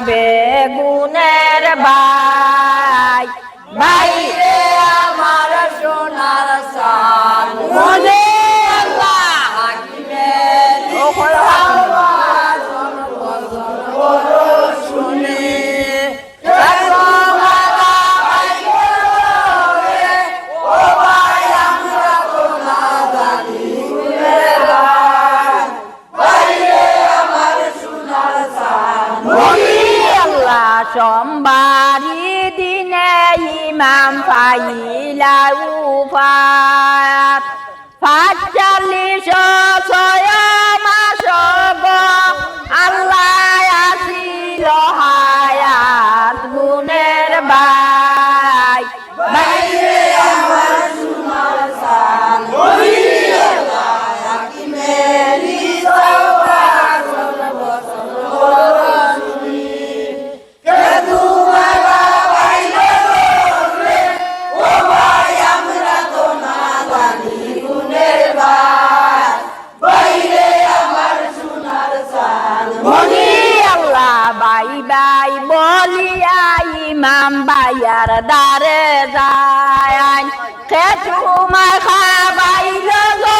যাবে গুনে إلى فاتل شر ইমাম বাইয়ার দারে যায়। খেচু মাখা বাইল গো।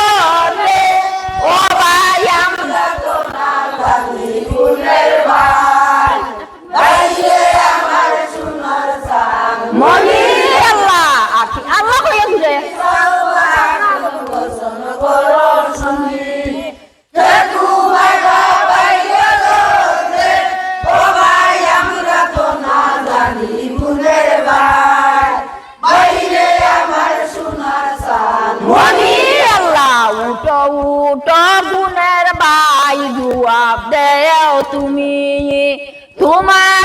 জবাব দেও তুমি। তোমার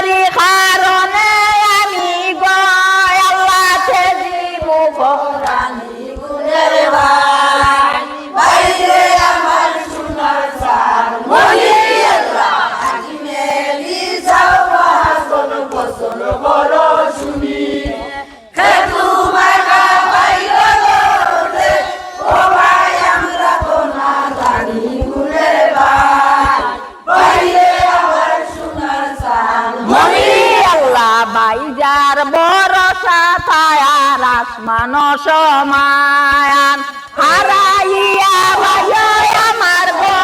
যার বরসা তায়ার আসমান সমায়ান হারাইয়া ভাই আমার গো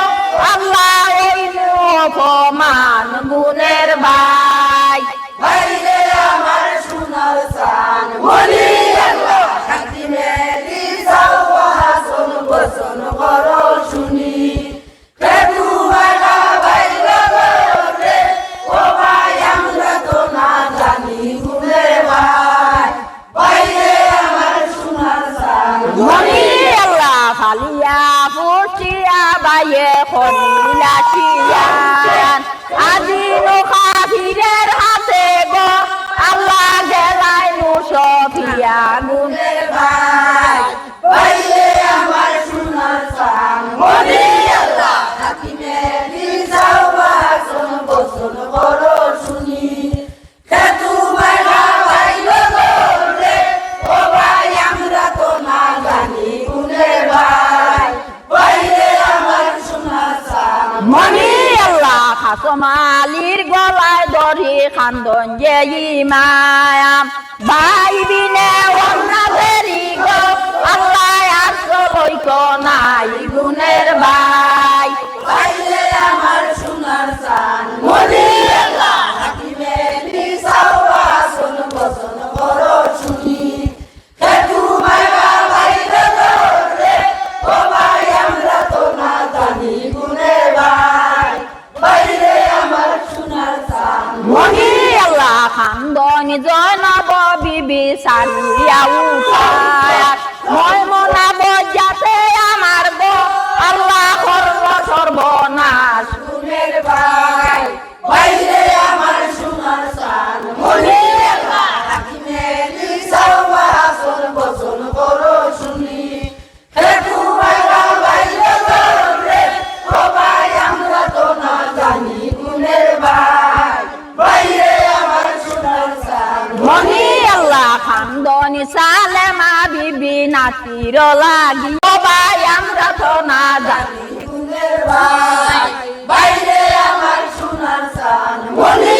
আল্লাহ অপমান গুণের বা passado Andon yeyi maya Bai bine onna berigo Allah yasro boiko nai guner bai Baile amar sunar san Modir নন্দন জনব বিবি সারিয়া উঠায় ময়মনা আমদনি সালে মা বিবি নাতির লাগি। ভাই, আমরা তো না জানি। বাইরে আমার সোনার সান বলি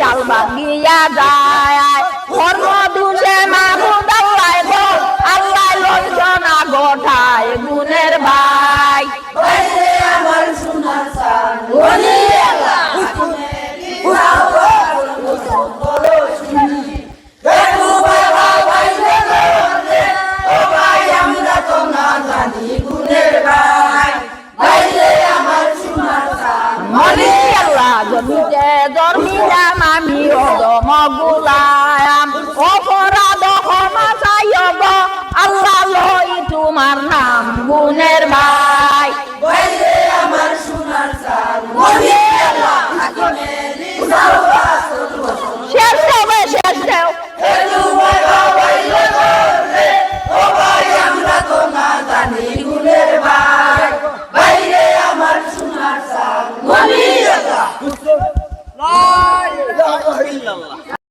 ডাল ভাঙিয়া যায়। প্রিয় দম গুলায়াম